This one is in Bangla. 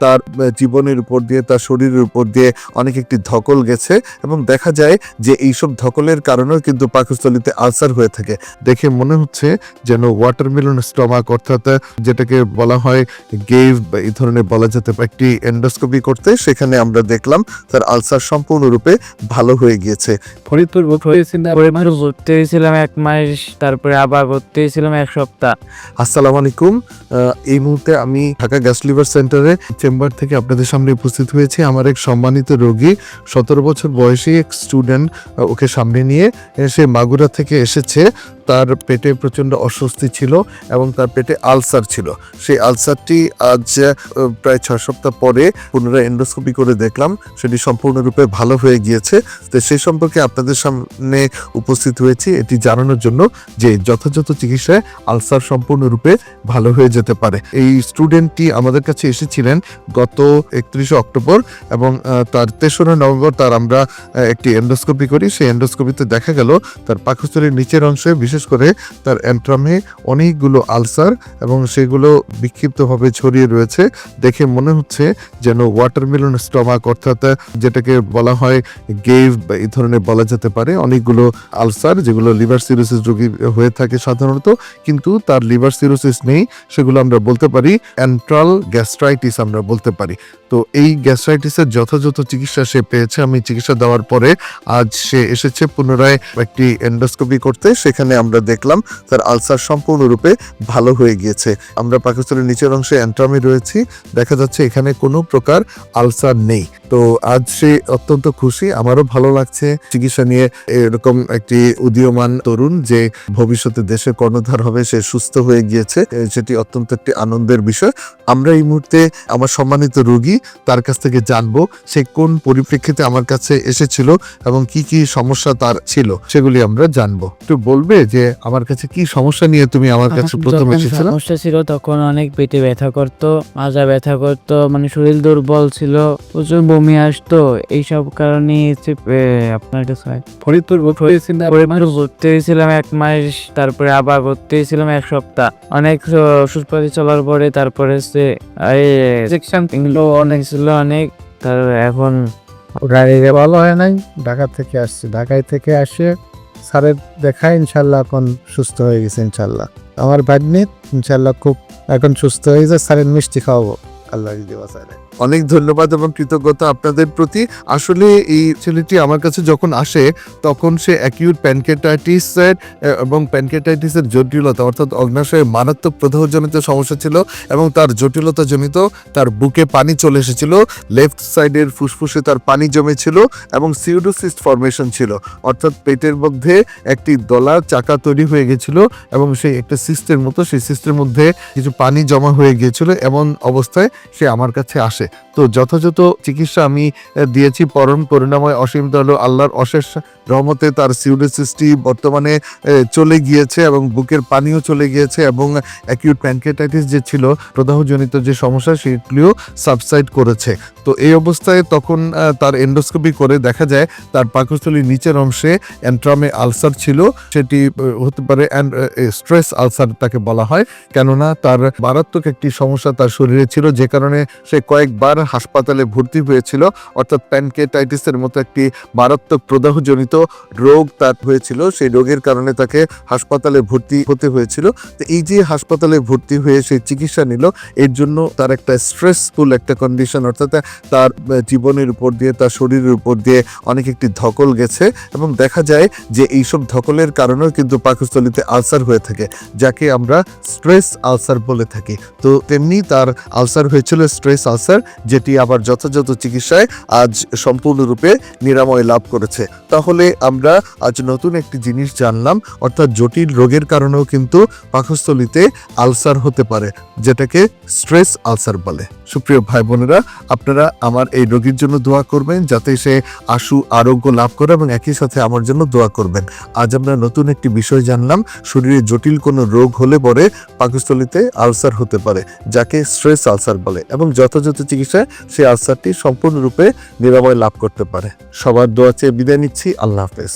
তার জীবনের উপর দিয়ে তার শরীরের উপর দিয়ে অনেক একটি ধকল গেছে এবং দেখা যায় যে এইসব ধকলের কারণেও কিন্তু পাকস্থলিতে আলসার হয়ে থাকে। দেখে মনে হচ্ছে যেন ওয়াটারমেলন স্টমাক অর্থাৎ যেটাকে বলা হয় গেভ বা এই ধরনের বলা যেতে পারে একটি এন্ডোস্কোপি করতে সেখানে আমরা দেখলাম তার আলসার সম্পূর্ণরূপে ভালো হয়ে গিয়েছে। ফরিদপুর ভর্তি হয়েছিলাম। এক মাস তারপরে আবার ভর্তি হয়েছিলাম এক সপ্তাহ। আসসালামু আলাইকুম। আহ, এই মুহূর্তে আমি ঢাকা গ্যাস লিভার সেন্টারে চেম্বার থেকে আপনাদের সামনে উপস্থিত হয়েছি। আমার এক সম্মানিত রোগী, সতেরো বছর বয়সী এক স্টুডেন্ট ওকে সামনে নিয়ে সে মাগুরা থেকে এসেছে। তার পেটে প্রচণ্ড অস্বস্তি ছিল এবং তার পেটে আলসার ছিল। সেই আলসারটি আজ প্রায় ছয় সপ্তাহ পরে পুনরায় এন্ডোস্কোপি করে দেখলাম। সেটি সম্পূর্ণরূপে ভালো হয়ে গিয়েছে। তো সেই সম্পর্কে আপনাদের সামনে উপস্থিত হয়েছি। এটি জানানোর জন্য যে যথাযথ চিকিৎসায় আলসার সম্পূর্ণরূপে ভালো হয়ে যেতে পারে। এই স্টুডেন্টটি আমাদের কাছে এসেছিলেন গত একত্রিশে অক্টোবর এবং তার তেসরা নভেম্বর তার আমরা একটি এন্ডোস্কোপি করি। সেই এন্ডোস্কোপিতে দেখা গেল তার পাকস্থলীর নিচের অংশে বিশেষ করে তার অ্যান্ট্রামে অনেকগুলো আলসার এবং সেগুলো বিক্ষিপ্তভাবে ছড়িয়ে রয়েছে। দেখে মনে হচ্ছে যেন ওয়াটারমেলন স্টমাক অর্থাৎ যেটাকে বলা হয় গেভ এই ধরনের বলা যেতে পারে, অনেকগুলো আলসার যেগুলো লিভার সিরোসিস রোগী হয়ে থাকে সাধারণত, কিন্তু তার লিভার সিরোসিস নেই, সেগুলো আমরা বলতে পারি অ্যান্ট্রাল গ্যাস্ট্রাইটিস আমরা বলতে পারি। তো এই গ্যাস্ট্রাইটিসের যথাযথ চিকিৎসা সে পেয়েছে, আমি চিকিৎসা দেওয়ার পরে আজ সে এসেছে পুনরায় একটি এন্ডোস্কোপি করতে, সেখানে আমরা দেখলাম, তার আলসার সম্পূর্ণরূপে ভালো হয়ে গিয়েছে। আমরা পাকিস্তানের নিচের অংশে অ্যান্ট্রামে রয়েছি, দেখা যাচ্ছে এখানে কোনো প্রকার আলসার নেই। তো আজ সে অত্যন্ত খুশি, আমারও ভালো লাগছে। চিকিৎসা নিয়ে এরকম একটি উদীয়মান তরুণ যে ভবিষ্যতে দেশের কর্ণধার হবে, সে সুস্থ হয়ে গিয়েছে সেটি অত্যন্ত একটি আনন্দের বিষয়। আমরা এই মুহূর্তে আমার সম্মানিত রোগী, তার কাছ থেকে জানব, সে কোন পরিপ্রেক্ষিতে আমার কাছে এসেছিল এবং কি কি সমস্যা তার ছিল, সেগুলি আমরা জানব। একটু বলবে যে আমার কাছে কি সমস্যা নিয়ে তুমি আমার কাছে প্রথম এসেছিল? সমস্যা ছিল তখন অনেক পেটে ব্যথা করতো মাজা ব্যথা করতো মানে শরীর দুর্বল ছিল প্রচুর বমি আসতো এইসব কারণে হচ্ছে, আপনার কাছে হয়। ফরিদপুর ভর্তি হয়েছিলাম তারপরে মাত্র ভর্তি হয়েছিলাম এক মাস তারপরে আবার ভর্তি হয়েছিলাম এক সপ্তাহ। অনেক ওষুধপাতি চলার পরে তারপরে হচ্ছে ইঞ্জেকশন অনেক ছিল অনেক তার এখন গাড়িতে ভালো হয় নাই। ঢাকা থেকে আসছে। ঢাকায় থেকে আসে স্যারের দেখা ইনশাল্লাহ এখন সুস্থ হয়ে গেছে ইনশাল্লাহ। আমার ভাগ্নি ইনশাল্লাহ খুব এখন সুস্থ হয়ে যায় স্যারের মিষ্টি খাওয়াবো। আল্লাহ অনেক ধন্যবাদ এবং কৃতজ্ঞতা আপনাদের প্রতি। আসলে এই ছেলেটি আমার কাছে যখন আসে, তখন সে অ্যাকিউট প্যানকেটাইটিস এবং প্যানকেটাইটিসের জটিলতা, অর্থাৎ অগ্নাশয়ের মারাত্মক প্রদাহজনিত সমস্যা ছিল এবং তার জটিলতা জনিত তার বুকে পানি চলে এসেছিল লেফট সাইডের ফুসফুসে তার পানি জমেছিল এবং সিউডোসিস্ট ফরমেশন ছিল। অর্থাৎ পেটের মধ্যে একটি দলা চাকা তৈরি হয়ে গেছিল এবং সেই একটা সিস্টের মতো, সেই সিস্টের মধ্যে কিছু পানি জমা হয়ে গিয়েছিল। এমন অবস্থায় সে আমার কাছে আসে। তো যথাযথ চিকিৎসা আমি দিয়েছি। পরম করুণাময় অসীম দল আল্লাহর অশেষ রহমতে তার সিউডোসিসটি বর্তমানে চলে গিয়েছে এবং বুকের পানিও চলে গিয়েছে এবং অ্যাকিউট প্যানকেটাইটিস যে ছিল, প্রদাহজনিত যে সমস্যা সেগুলিও সাবসাইড করেছে। তো এই অবস্থায় তখন তার এন্ডোস্কোপি করে দেখা যায়, তার পাকস্থলীর নিচের অংশে অ্যান্ট্রামে আলসার ছিল। সেটি হতে পারে স্ট্রেস আলসার তাকে বলা হয়। কেননা তার মারাত্মক একটি সমস্যা তার শরীরে ছিল, যে কারণে সে কয়েকবার হাসপাতালে ভর্তি হয়েছিল, অর্থাৎ প্যানকেটাইটিসের মতো একটি মারাত্মক প্রদাহজনিত রোগ তার হয়েছিল। সেই রোগের কারণে তাকে হাসপাতালে ভর্তি হতে হয়েছিল। তো এই যে হাসপাতালে ভর্তি হয়ে সে চিকিৎসা নিল, এর জন্য তার একটা স্ট্রেসফুল একটা কন্ডিশন অর্থাৎ তার জীবনের উপর দিয়ে, তার শরীরের উপর দিয়ে অনেক একটি ধকল গেছে এবং দেখা যায় যে এইসব ধকলের কারণেও কিন্তু পাকস্থলীতে আলসার হয়ে থাকে, যাকে আমরা স্ট্রেস আলসার বলে থাকি। তো তেমনি তার আলসার হয়েছিল স্ট্রেস আলসার, যেটি আবার যথাযথ চিকিৎসায় আজ সম্পূর্ণরূপে নিরাময় লাভ করেছে। তাহলে আমরা আজ নতুন একটি জিনিস জানলাম, অর্থাৎ জটিল রোগের কারণেও কিন্তু পাকস্থলিতে আলসার হতে পারে, যেটাকে স্ট্রেস আলসার বলে। সুপ্রিয় ভাই বোনেরা, আপনারা আমার এই রোগীর জন্য দোয়া করবেন যাতে সে আশু, আরোগ্য লাভ করে এবং একই সাথে আমার জন্য দোয়া করবেন। আজ আমরা নতুন একটি বিষয় জানলাম, শরীরে জটিল কোনো রোগ হলে পরে পাকস্থলীতে আলসার হতে পারে, যাকে স্ট্রেস আলসার বলে এবং যথাযথ চিকিৎসায় সেই আলসারটি সম্পূর্ণরূপে নিরাময় লাভ করতে পারে। সবার দোয়া চেয়ে বিদায় নিচ্ছি, আল্লাহ হাফেজ।